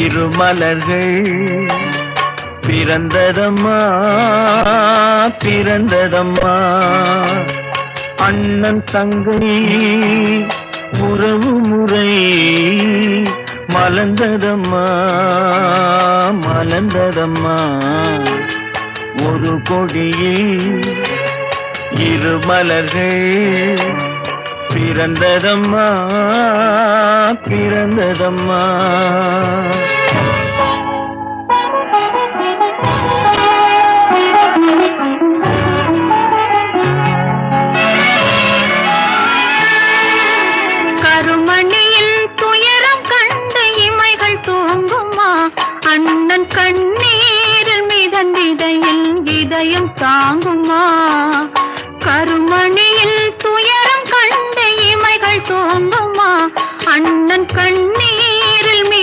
இரு மலர்கள் பிறந்ததம்மா பிறந்ததம்மா. அண்ணன் தங்கை உறவு முறை மலர்ந்ததம்மா மலர்ந்ததம்மா. ஒரு கொடியே இரு மலர்கள் பிறந்ததம்மா பிறந்ததம்மா. கண்ணன் கண்ணீரில் மிதந்திதையில் இதயம் தாங்குமா? கருமணியில் துயரம் கண்ட இமைகள் தோங்குமா? அண்ணன் கண்ணீர்